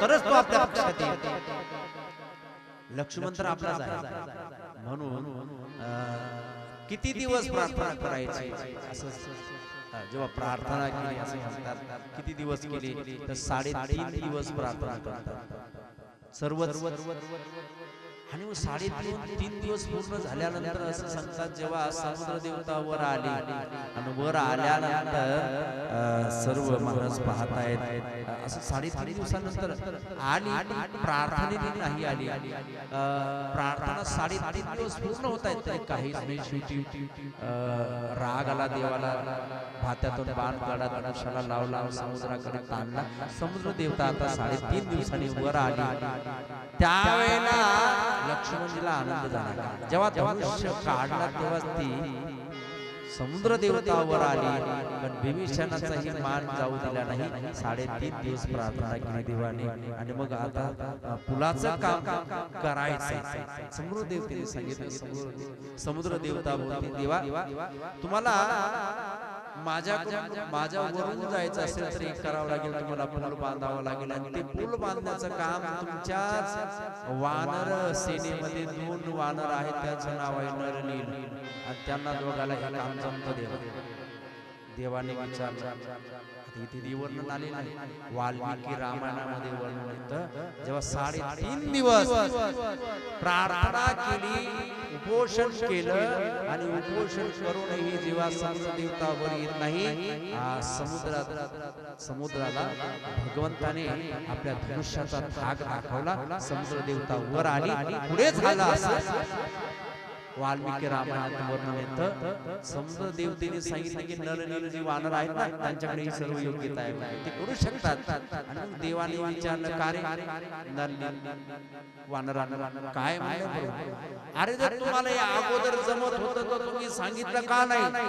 तरच तो आपल्या पक्षात येईल. लक्ष्मण तर आपलाच आहे. म्हणून किती दिवस प्रार्थना करायची? असं जेव्हा प्रार्थना केली असं म्हणतात किती दिवस केली? तर साडेतीन दिवस प्रार्थना करतात. सर्व आणि मग साडेतीन तीन दिवस पूर्ण झाल्यानंतर असं सांगतात जेव्हा समुद्र देवता वर आली. आणि वर आल्यानंतर सर्व महाराज पाहतायत असं साडेतीन दिवसानंतर आली प्रार्थने नाही आली. प्रार्थना साडेतीन दिवस पूर्ण होत आहेत. काही शेवटी. राग आला देवाला भात्यातून बाण काढा धनुष्याला लावला समुद्राकडे ताणला. समुद्र देवता आता साडेतीन दिवसांनी वर आली. त्यावेळेला लक्ष्मणजीला आनंद झाला. जेव्हा धनुष्य काढला तेव्हा ती समुद्र देवतावर आली पण बिभीषणाचाही मान जाऊ दिला नाही. साडेतीन दिवस प्रार्थना केली देवाने. आणि मग आता पुलाचं काम करायचं समुद्र देवतेने सांगितलं समुद्र देवता बोलते देवा तुम्हाला माझ्या माझ्या वरून जायचं असेल तर एक करावं लागेल तुम्हाला पूल बांधावं लागेल. आणि ते पूल बांधण्याचं काम तुमच्याच वानर सेनेमध्ये दोन वानर आहेत त्याचं नाव आहे नरनील आणि त्यांना दोघाला हे काम जमतं देवा देवाने विचारलं. इथे आले नाही. वाल्मिकी रामायणामध्ये वर्णन येतं जेव्हा साडेतीन दिवस प्रार्थना केली उपोषण केलं आणि उपोषण करूनही जेव्हा देवता वर येत नाही समुद्रात समुद्राला भगवंताने आपल्या धनुष्याचा धाक दाखवला समुद्र देवता वर आली पुढे झाला. असं. वाल्मिकी रामायणात वर्णन येतं. समजा देवतेने सांगितलं की नरनील जी वानर आहेत ना त्यांच्याकडे ही सर्व योग्यता आहे. ते करू शकतात. आणि देवाने विचारलं का रे? नरनील वानरांना काय अरे जर तुम्हाला या अगोदर जमत होतं तर तुम्ही सांगितलं का नाही?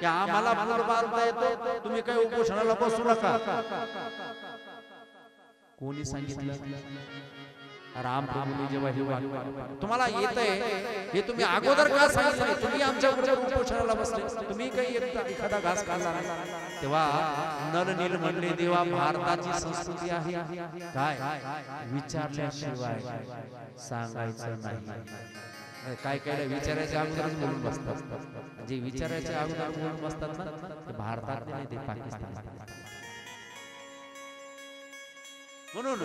की आम्हाला पूल बांधता येतो. तुम्ही काही उपोषणाला बसू नका. कोणी सांगितलं? राम प्रभूने जेव्हा हे वाक्य तुम्हाला येत आहे हे तुम्ही अगोदर का सांगितलं? तुम्ही आमच्या बरोबर उपोषणाला बसले. तुम्ही काही एखादा घास खाल्ला तेव्हा नरनील म्हणले देवा भारताची संस्कृती आहे. काय? विचारल्याशिवाय सांगायचं नाही. काय काय विचारायच्या अगोदरच बोलून बसतात. जे विचारायच्या अगोदर बोलून बसतात ना ते भारतात नाही ते पाकिस्तान म्हणून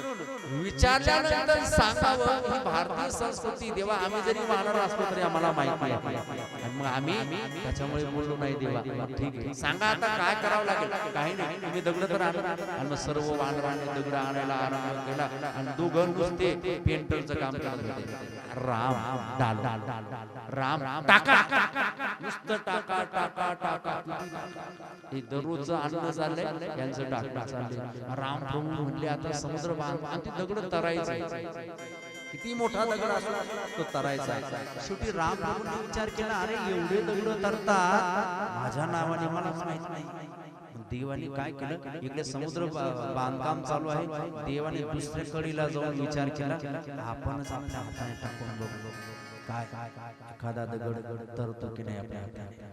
विचारल्यानंतर सांगावं ही भारतीय संस्कृती देवा आम्ही जरी वानर असलो तरी आम्हाला माहीत नाही. मग आम्ही त्याच्यामुळे बोललो नाही देवा ठीक आहे. सांगा आता काय करावं लागेल? काही नाही. तुम्ही दगड तर आणा. आणि मग सर्व वानरांनी दगड आणायला आरंभ केला. आणि दोघं नुसते पेंटरचं काम करत होते. राम डाल. डाल डाल राम टाका. नुसतं टाका टाका टाका हे दररोजचं अन्न चाललंय यांचं टाकणं चाललंय. राम म्हणले आता समुद्र बांध आणि ते दगड तरायचं किती मोठा दगड असला तो तरायचा शेवटी राम विचार केला अरे एवढे दगड तरतात. माझ्या नावाने मला माहीत नाही. मग देवाने काय केलं? इकडे समुद्र बांधकाम चालू आहे. देवाने दुसऱ्या कडीला जाऊन विचार केला आपणच आपल्या हाताने टाकून बघलो काय? एखादा दगड तरतो की नाही आपल्या हाताने?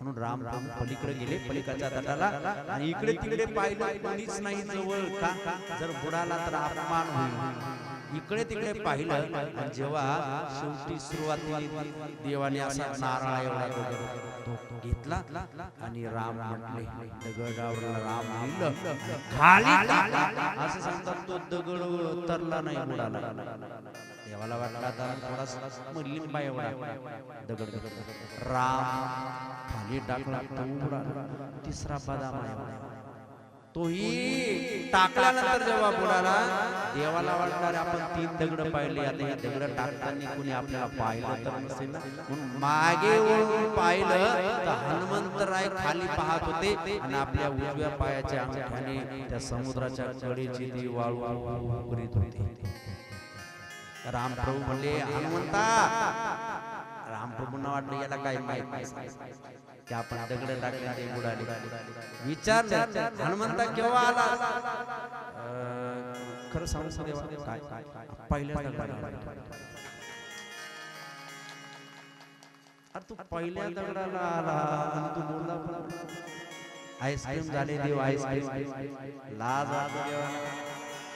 म्हणून राम राम पलीकडे गेले पलीकडच्या तटाला. आणि इकडे तिकडे पाहिलं कोणीच नाही जवळ का? जर बुडाला तर अपमान होईल. इकडे तिकडे पाहिलं जेव्हा शेवटी सुरुवात देवाने असा नारळा एवढा घेतला आणि राम म्हटले दगडावर राम लिहिलं. असं सांगतात तो दगड तरला नाही बुडाला. देवाला वाटला आता थोडासा लिंबा एवढा. दगड दगड राम खाली टाकला तिसरा बदाम आहे तोही टाकल्यानंतर जेव्हा बुडाला देवाला वाटणार आपण तीन दगड पाहिले आता या दगड टाकताना कुणी आपल्याला पाहिलं तर नसेल म्हणून मागे वळून पाहिलं तर हनुमंतराय खाली पाहत होते आणि आपल्या उजव्या पायाच्या अंगठ्याने त्या समुद्राच्या कडेची ती वाळू करीत होते. रामप्रभू म्हणले हनुमंता रामप्रभूंना वाटलं याला काय माहीत की आपण दगड टाकले ते बुडाले. विचारलं हनुमंता केव्हा आला? खरं सांगू देवा? काय काय पहिल्या दगडाला आला. तू पहिल्या दगडाला आला. आणि तू बोलला आईस्क्रीम झाले देव आईस्क्रीम लाज देवा.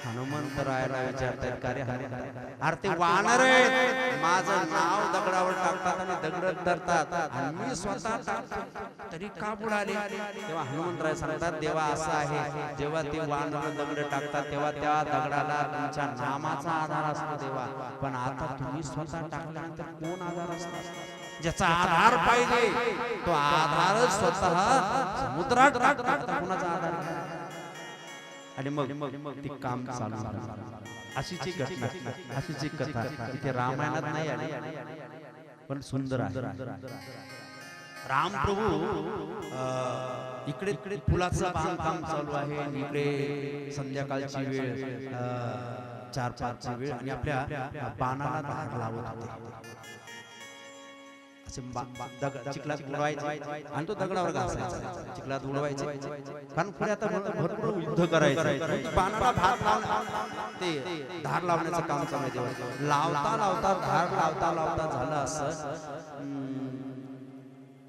हनुमंतरायाला विचारतायत का रे हनुमंत? अरे ते वानर आहेत. माझं नाव दगडावर टाकतात आणि दगड धरतात. आणि मी स्वतः तरी का बुडाले? तेव्हा हनुमंतराय सांगतात देवा असं आहे. जेव्हा ते वानर दगड टाकतात तेव्हा त्या दगडाला तुमच्या नामाचा आधार असतो देवा. पण आता तुम्ही स्वतः टाकल्यानंतर कोण आधार असणार ज्याचा आधार पाहिजे तो आधारच स्वतः समुद्रात टाकतात. कोणाचा आधार. आणि मग ती काम चालू. अशीच एक घटना अशीच एक कथा इथे रामायणात नाही आली. पण सुंदर आहे. राम प्रभू इकडे इकडे फुलाचं बांधकाम चालू आहे आणि इकडे संध्याकाळची वेळ चार पाचची वेळ. आणि आपल्या बाणाला धार लावत होते. चिखलात उडवायचे. आणि तो दगडावर घासायचा चिखलात उडवायचे. कारण पुढे आता भर- भरपूर युद्ध करायचं. बाणाला भात लावून ते धार लावण्याचं काम चालू आहे. लावता लावता धार लावता लावता झालं असं.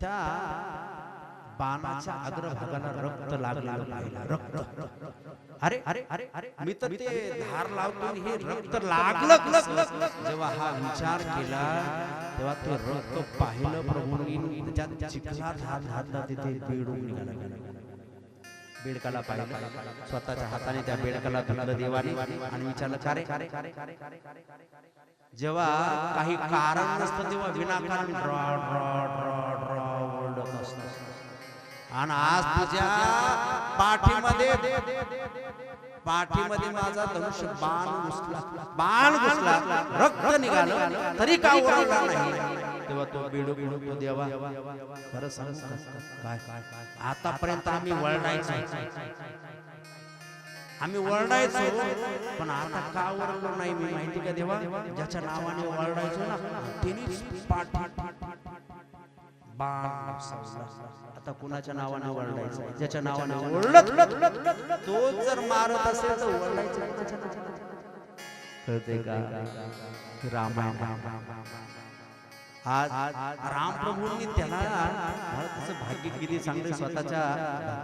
त्या बाणाच्या अग्रभागाला रक्त पाहिलं रक्त. अरे अरे अरे अरे मी तर ते धार लावतो आणि हे रक्त लागलं? जेव्हा हा विचार केला तेव्हा ते रक्त पाहिलं प्रभूंनी त्याच्यात चिखलात हात घातला तिथे बेडूक निघाला बेडकाला पाहिलं. स्वतःच्या हाताने त्या बेडकाला धरलं देवाने आणि विचारलं का रे जेव्हा काही कारण नसतं तेव्हा विनाकारण रॉड रॉड रॉड रॉड ओरडत असतं. आणि आज तुझ्या पाठीमध्ये पाठीमध्ये माझा धनुष्य बाण घुसला. बाण घुसला. रक्त निघालं. तरी का ओरडला नाही? तेव्हा तो बिडू बिडू तो देवा. खरं सांगू? काय? आतापर्यंत आम्ही वळणायचो. आम्ही वरडायचो पण आता का वरडलो नाही मी माहिती का देवा? ज्याच्या नावाने वरडायचो ना तिने पाठी बाण घुसवला. आता कुणाच्या नावाने वरडायचं ज्याच्या नावाने ओरडत तो जर मारत असेल तर ओरडायचं नाही. त्याच्या नावाने. कळते का? रामायण. आज रामप्रभूंनी त्याला भारताचं भाग्य किती चांगले स्वतःच्या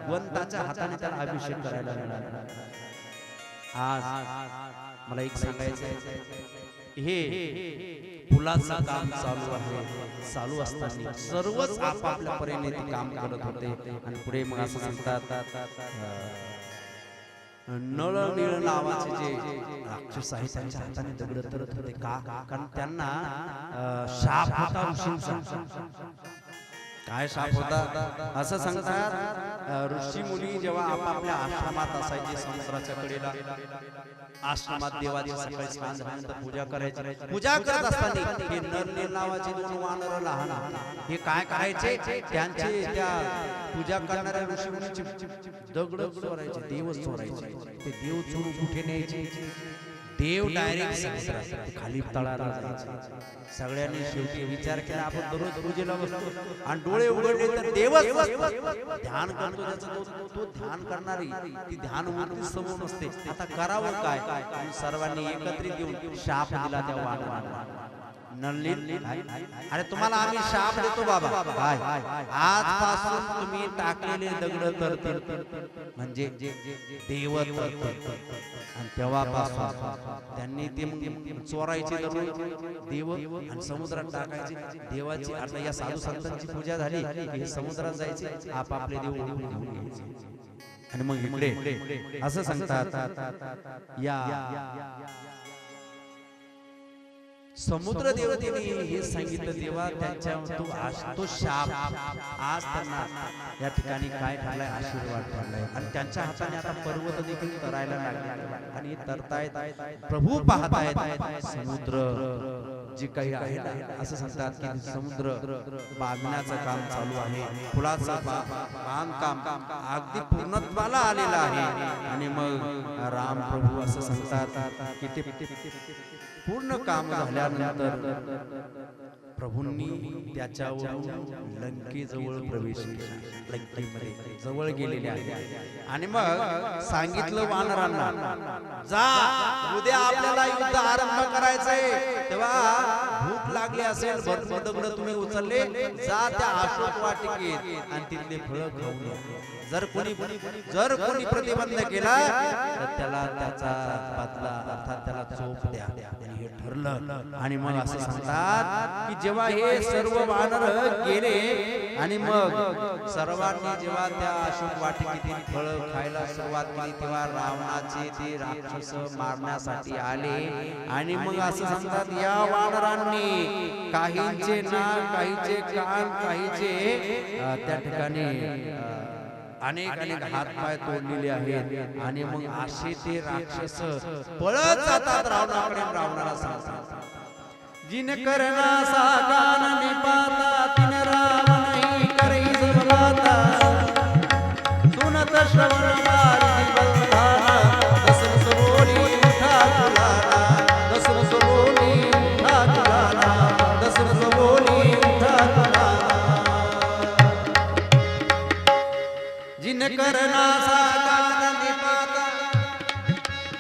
भगवंताच्या हाताने त्याला अभिषेक करायला मिळाला आज मला एक सांगायचं. हे पुलाचं काम चालू आहे. चालू असताना सर्वच आपापल्या परीने ते काम करत होते. आणि पुढे मग असं सांगतात नळ निळ नावाचे जे राक्षस आहे त्यांच्या हाताने दगड तरत होते. का? कारण त्यांना शाप होता काय शाप होता? असं सांगतात ऋषी मुनी जेव्हा आपापल्या आश्रमात असायचे समुद्राच्या कडेला आश्रमात देवाची सकाळी झाल्यानंतर पूजा करायची. पूजा करत असताना हे नरनील नावाचे दोन वानर लहान हे काय करायचे? त्यांचे त्या पूजा करणाऱ्या ऋषी मुनीचे दगड चोरायचे देव चोरायचे. ते देव चोरून कुठे न्यायचे? देव डायरेक्ट खाली तळाला जायचे सगळ्यांनी शेवटी विचार केला आपण दररोज पूजेला बसतो. आणि डोळे उघडले तर देवच बसतो. ध्यान करतो ज्याचं तो- ध्यान करणारी ती ध्यान मूर्ती समोर नसते. आता करावं काय? आणि सर्वांनी एकत्रित येऊन शाप दिला त्या नल्ली अरे तुम्हाला आम्ही शाप देतो बाबा. आजपासून तुम्ही टाकलेले दगड तरतील म्हणजे देव आणि तेव्हापासून त्यांनी ते चोरायचे देव आणि समुद्रात टाकायचे. देवाची आता या साधू संतांची पूजा झाली. हे समुद्रात जायचे. आपापले देव घेऊन यायचे. आणि मग इकडे. असं सांगतात. या. समुद्र देवतेने हे सांगितलं तेव्हा त्यांच्या तो आश- तो शाप आज त्यांना या ठिकाणी काय ठरलाय आशीर्वाद ठरलाय आणि त्यांच्या हाताने आता पर्वत देखील तरायला लागले. आणि तरतायत प्रभू पाहतायत समुद्र जे काही आहे असं सांगतात की समुद्र बांधण्याचं काम चालू आहे. फुलाचं बांधकाम अगदी पूर्णत्वाला आलेलं आहे. आणि मग राम प्रभू असं सांगतात की ते पूर्ण काम झाल्यानंतर प्रभूंनी त्याच्यावरून लंकेजवळ प्रवेश केला. लंकेमध्ये जवळ गेलेले आहे आणि मग सांगितलं वानरांना जा उद्या आपल्याला युद्ध आरंभ करायचंय. तेव्हा लागली असेल भरपूर दगड तुम्ही उचलले जा त्या अशोक वाटिकेत आणि तिथले फळ खाऊन जर कोणी जर कोणी प्रतिबंध केला तर त्याला त्याचा बदला अर्थात त्याला चोप द्या. हे ठरलं. आणि मग असं सांगतात की जेव्हा हे सर्व वानर गेले आणि मग सर्वांनी जेव्हा त्या अशोक वाटिकेतील फळ खायला सुरुवात केली तेव्हा रावणाचे ते राक्षस मारण्यासाठी आले. आणि मग असं सांगतात या वानरांनी काहींचे नाक काहीचे कान काहीचे त्या ठिकाणी अनेक अनेक हात पाय तोडलेले आहेत. आणि मग असे ते राक्षस पळत जातात रावणाकडे रावणाला सांगतात. जिन करना सागान निपाता तिन रावण करी सुनत श्रवण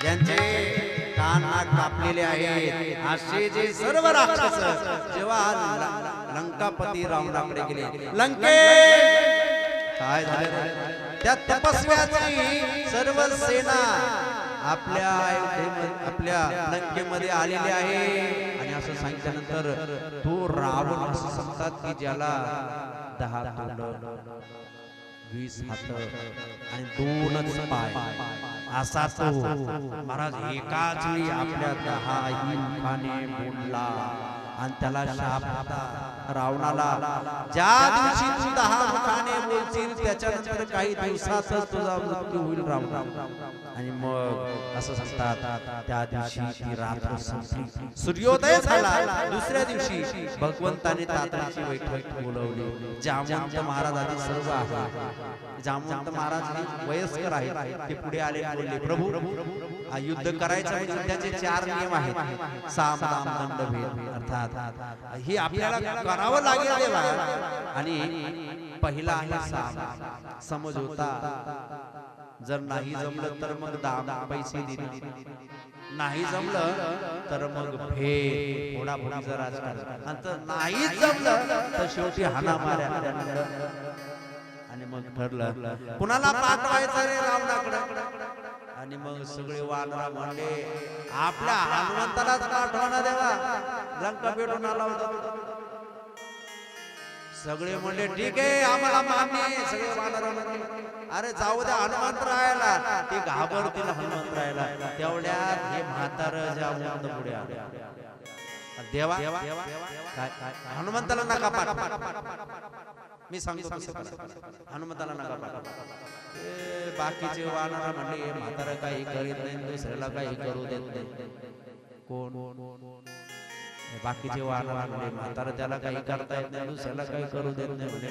ज्यांचे कान नाक कापलेले आहेत. असे जे सर्व राक्षस. जेव्हा लंकापती रावणाकडे गेले. लंके! काय झालं? त्या तपस्व्याची सर्व सेना आपल्या आपल्या लंकेमध्ये आलेली आहे. आणि असं सांगितल्यानंतर तो रावण असं सांगतात की ज्याला दहा तोंड वीस हात आणि दोनच पाय. असा तो महाराज एकाच वेळी आपल्या दहा मुखाने बोलला. आणि त्याला शाप होता. रावणाला. ज्या दिवशी तू दहा मुखाने बोलशील त्याच्यानंतर काही दिवसातच तुझा मृत्यू होईल रावण आणि मग असं सांगतात त्या दिवशी ती रात्र संपली. सूर्योदय झाला. दुसऱ्या दिवशी भगवंताने तातडीची बैठक बोलवली. जामवंत महाराज आधी सर्व आहे. जामवंत महाराज वयस्कर आहेत ते पुढे आले बोलले प्रभू हा युद्ध करायचं युद्धाचे चार नियम आहेत. साम दाम दंड भेद अर्थात हे आपल्याला करावं लागेल आणि पहिला आहे साम समझोता. जर नाही जमलं तर मग दाम पैसे देणे. नाही जमलं तर मग भेद थोडा थोडा आणि जर नाही जमलं तर शेवटी हाना माऱ्या आणि मग ठरलं कुणाला पाठवायचं रे रावणाकडे आणि मग सगळे वानरा म्हणले आपल्या हनुमंतालाच पाठवणं देवा. लंका पेटून आला होता सगळे म्हणले ठीक आहे आम्हाला मान्य सगळे वानर म्हणले अरे जाऊ द्या हनुमंत राहायला. ते घाबरतील हनुमंत राहायला. तेवढ्यात हे म्हातार ज्या मुंद पुढे आले. देवा हनुमंताला नका पाठ मी सांगतो हनुमताला नका बाकीचे वानर म्हणले म्हातारा काही करीत नाही दुसऱ्याला काही करू देत नाही. कोण? बाकीचे वानर म्हणले म्हातारा त्याला काही करता येत नाही दुसऱ्याला काही करू देत नाही म्हणजे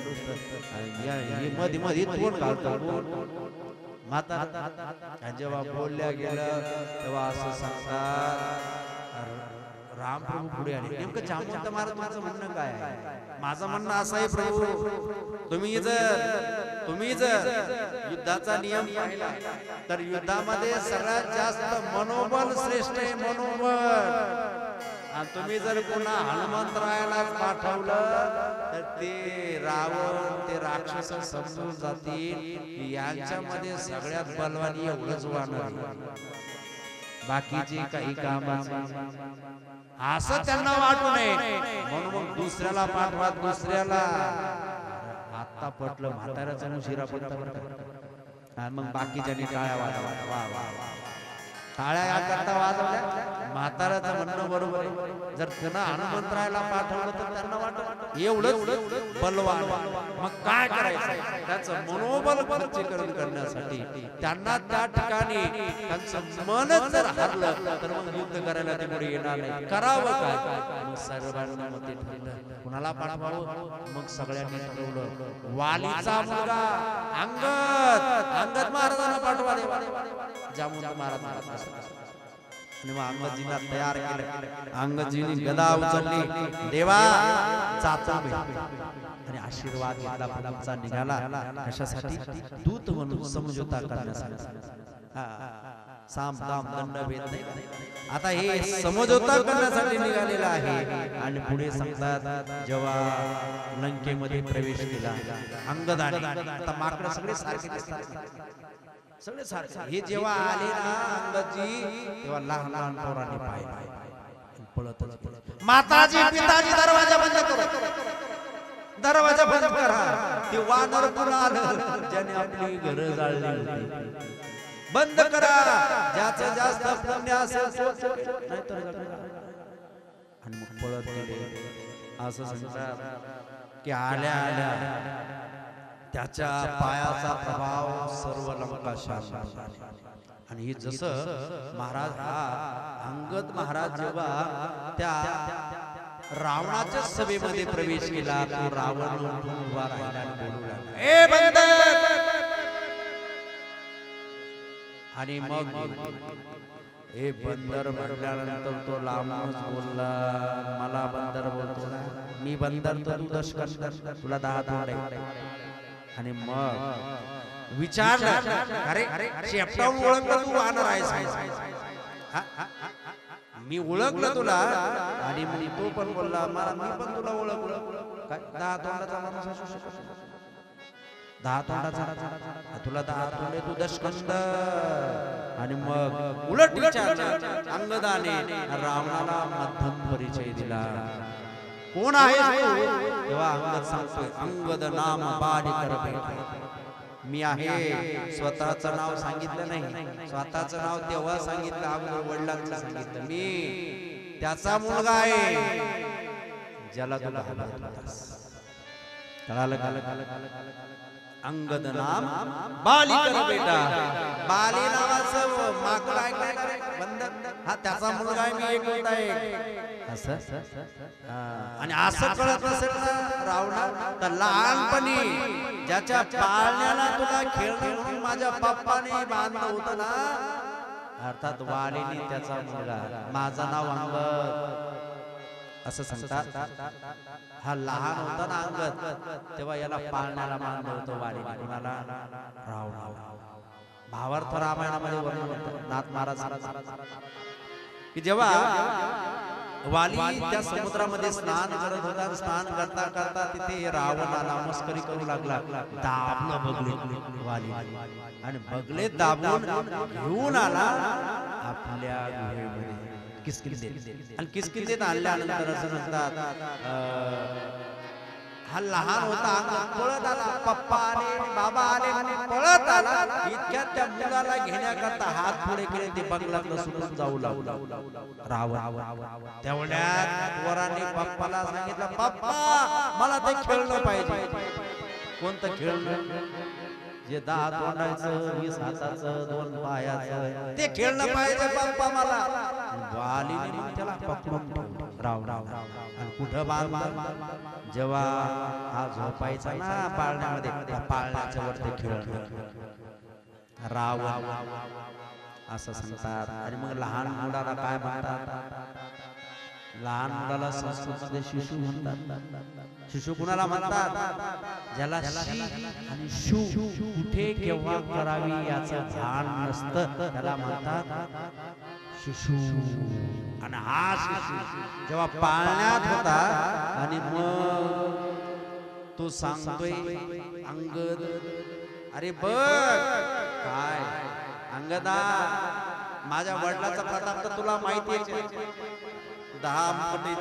मध्ये मध्ये तोंड घालतो. कोण म्हातारा जेव्हा बोलल्या गेलं तेव्हा असं सांगतात राम प्रभू पुढे आले. नेमकं जामवंत महाराज म्हणणं काय? माझं म्हणणं असं आहे प्रभू. तुम्ही जर तुम्ही जर युद्धाचा नियम पाहिला तर युद्धामध्ये सगळ्यात जास्त मनोबल श्रेष्ठ आहे मनोबल. आणि तुम्ही जर पुन्हा हनुमंतरायाला पाठवलं तर ते रावण ते राक्षस समजून जातील. यांच्यामध्ये सगळ्यात बलवान एवढंच आहे. बाकीचे काही कामाचे असं त्यांना वाटू नये. म्हणून मग दुसऱ्याला पाठवा दुसऱ्याला. आता पटलं म्हाताऱ्याचा का. आणि मग बाकीच्यानी टाळ्या वाजवा. वा वा वा टाळ्या करता वाजवल्या. म्हाताऱ्याचं म्हणणं बरोबर आहे. जर त्यांना हनुमंतरायला पाठवलं तर त्यांना वाटत एवढंच बलवान मग काय करायचं? त्याचं मनोबल खर्चीकरण करण्यासाठी त्यांना त्या ठिकाणी त्यांचं मनच जर हरलं तर मग युद्ध करायला ते पुढे येणार नाही. करावं काय? मग सर्वांना ठरलं. कुणाला पाठवावं? मग सगळ्यांनी ठरवलं. वालीचा मुलगा अंगद. अंगद महाराजांना पाठवा देवा. महाराज महाराज आणि मग अंगदजींना तयार केलं. अंगदजींनी गदा उचलली. देवा आणि आशीर्वाद घेतला निघाला. कशासाठी? दूत म्हणून समझोता करण्यासाठी. साम दाम दंड भेद नाही. का? आता हे समझोता करण्यासाठी निघालेला आहे. आणि पुढे सांगतात जेव्हा लंकेमध्ये प्रवेश केला. अंगदाने. आता माकडं सगळे सारखे दिसतात. सगळे सारखे. हे जेव्हा आले ना अंगदजी तेव्हा लहान लहान पोरांनी पळतच पळत माताजी पिताजी दरवाजा बंद करा. दरवाजा बंद करा. ते वानर पुन्हा आलं ज्याने आपली घर जाळली होती. बंद करा. ज्याचं जास्त पुण्य असेल तो नाहीतर आणि मग पळत गेले. असं सांगतात. की आल्या आल्या. त्याच्या पायाचा प्रभाव सर्व लंका आणि हे जसं महाराज हा अंगद महाराज जेव्हा त्या रावणाच्या सभेमध्ये प्रवेश केला तो रावण उभा राहिला आणि बोलू आणि मग हे बंदर म्हटल्यानंतर तो लांबच बोलला मला बंदर बोलतो मी बंदर तर तू दशकंदर तुला दहा दहा आणि मग विचार अरे शेपटावून ओळखलं तू वानर आहेस? मी ओळखलं तुला. आणि मग तो पण बोलला मला मी पण तुला ओळखलं. काय? दहा तोंडाचा माणूस असू शकत. नाही. दहा तोंडाचा. तुला दहा तोंडे तू दशकंद. आणि मग उलट विचार अंगदाने रावणाला मध्यम परिचय दिला. कोण आहे? तेव्हा अंगद सांगतोय अंगद नाम बालिकर भेटा मी आहे स्वतःचं नाव सांगितलं नाही. स्वतःचं नाव तेव्हा सांगितलं अगोदर वडिलांचं सांगितलं. मी त्याचा मुलगा आहे. ज्याला तुला कळालं अंगद नाम बालिकर बेटा. बाली नावाचं माकड ऐकलं बंद हा त्याचा मुलगा आहे मी एक होता एक असं. आणि असं कळत नसेल ना रावणा तर लहानपणी ज्याच्या पाळण्याला तुला खेळणं म्हणून माझ्या पप्पाने बांधलं होतं ना अर्थात वालीने त्याचा मुलगा. माझं नाव अंगद. असं सांगतात. हा लहान होता ना अंगद तेव्हा याला पाळण्याला बांधलं होतं वालीने कुणाला रावणा. भावार्थ रामायणामध्ये वर्णन होतं. नाथ महाराज. की जेव्हा वाली त्या समुद्रामध्ये स्नान करत होता स्नान करता करता तिथे रावण मस्करी करू लागला. दाबलं बगले वाली. आणि बगले दाबून घेऊन आला आपल्या गुहेमध्ये आणि किसकिंदेत आणल्यानंतर असं म्हणतात हा लहान होता पळत आला पप्पा आले बाबा आले पळत आला इतक्या त्या मुलाला घेण्याकरता हात पुढे केले ते बंगल्यातलं सुटून जाऊ लागला. रावण तेवढ्यात वराने पप्पाला सांगितलं पप्पा मला ते खेळलं पाहिजे. कोणतं खेळलं? जे दहा तोंडाचं वीस हाताचं दोन पायाचं ते खेळणं पाहिजे पप्पा मला. त्याला पकडून राव राव आणि कुठं बांधलं? जेव्हा हा झोपायचा ना पाळण्यामध्ये पाळण्याच्या वरती खेळ राव असं सांगतात. आणि मग लहान मुलाला काय म्हणतात? लहान मुलाला संस्कृतमध्ये शिशु म्हणतात. शिशु कुणाला म्हणतात? ज्याला आणि शू कुठे केव्हा करावी याचं भान नसतं त्याला म्हणतात शिशु. आणि हा शिशु जेव्हा पाळण्यात होता आणि मग तो सांगतोय अंगद अरे बघ काय? अंगदा माझ्या वडिलाचा प्रताप तर तुला माहिती आहे दहा मुकटे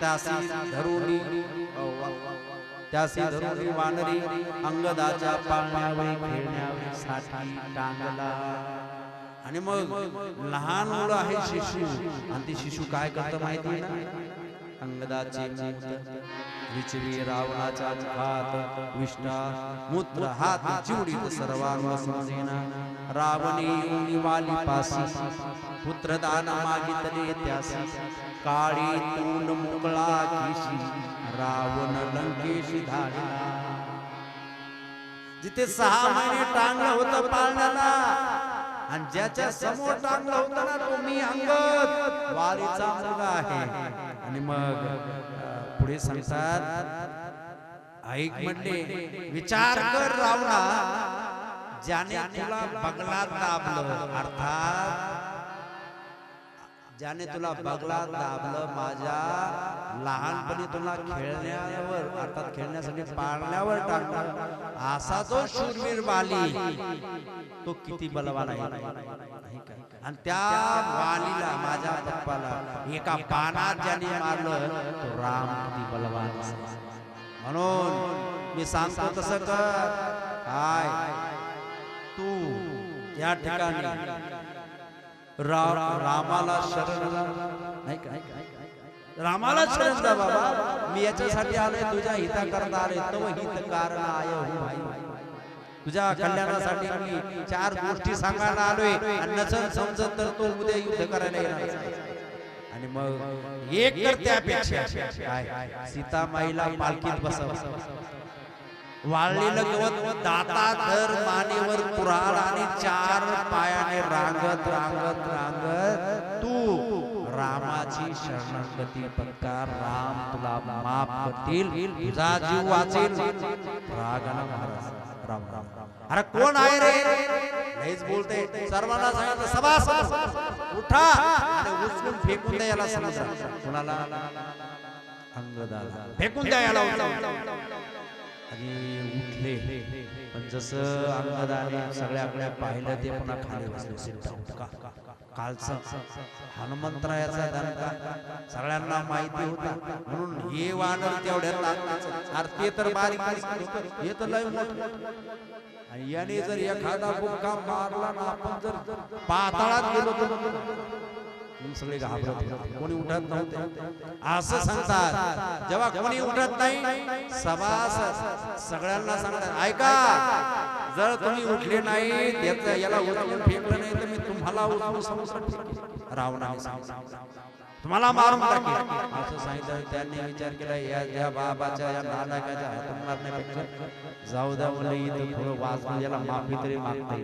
त्यासी धरुणी त्यासी धरुणी वानरी अंगदाच्या पाळण्यावर खेळण्यावर साठी टांगला. आणि मग लहान मुलं आहे शिशु. आणि ते शिशु काय करतं माहिती आहे ना अंगदाचे विचवी रावणाचा मुखात विष्टा मूत्र हात चिवडीत सर्वांना समजेना रावणी वाली पासी पुत्रदान मागितले त्यासी. काळी तोंड मुकळा केशी रावण लंकेशी धाडला. जिथे सहा महिने टांगलं होतं पाळण्याला आणि ज्याच्या समोर टांगलं होतं ना तो मी अंगद वारीचा मुलगा आहे. आणि मग पुढे सांगतात ऐक म्हणले विचार कर रावणा. ज्याने तुला बगलात दाबलं अर्थात ज्याने तुला बगलात दाबलं माझ्या लहानपणी तुला खेळण्यावर अर्थात खेळण्यासाठी पाळण्यावर टाकलं असा जो शूरवीर बाली. तो किती बलवान आहे? आणि त्या वालीला माझ्या पप्पाला एका बाणात ज्याने मारलं तो राम किती बलवान. म्हणून मी सांगतो तसं कर. काय तू या ठिकाणी रा- रामाला शरण. नाही का? रामाला शरण जा बाबा. मी याच्यासाठी आलोय तुझ्या हिताकरता आले तो हित कारण आय हो तुझ्या कल्याणासाठी मी चार गोष्टी सांगायला आलोय. आणि नसेल समजत तर तो उद्या युद्ध करायला येणार आणि मग एक तर त्यापेक्षा काय? सीतामाईला पालखीत बसव. वाळलेलं गवत दाता धर मानेवर कुराड आणि चार पायाने रांगत रांगत रांगत. तू रामाची शरणागती पत्कार राम तुला माफ करतील तुझा जीव वाचेल. रागाला महाराज राम राम राम. अरे कोण आहे रे? हेच बोलते सर्वांना सांगितलं सभा उठा आणि उचलून फेकून द्या याला समजा कुणाला? अंगदाला फेकून द्या याला आणि उठले. पण जसं अंगदाने सगळ्या सगळ्याकडे पाहिलं ते पुन्हा खाली बसले. sit कालचा हनुमंतरायाचा दणका सगळ्यांना माहिती होता. म्हणून हे वानर तेवढ्या अरे ते तर बारीक हे तर लय आणि याने जर एखादा बुक्का मारला ना आपण जर पाताळात गेलो तर सगळे घाबरत. कोणी उठत नव्हते. असं सांगतात. जेव्हा कोणी उठत नाही सभास सगळ्यांना सांगतात ऐका जर तुम्ही उठले नाही याला उचलून फेकलं नाही तर मी तुम्हाला उचलून सांगितलं. तुम्हाला मारून टाकेल. असं सांगितलं त्यांनी विचार केला या या बाबाच्या या नालायकाच्या हातून मारण्यापेक्षा जाऊ द्या मला इथं थोडं वाजवून याला माफी तरी मागता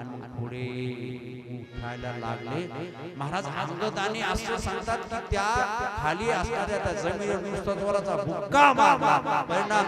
आणि पुढे उठायला लागले. महाराज अंगदाने असं सांगतात की त्या खाली असणाऱ्या त्या जमिनीवर नुसता जोराचा बुक्का मारला. परिणाम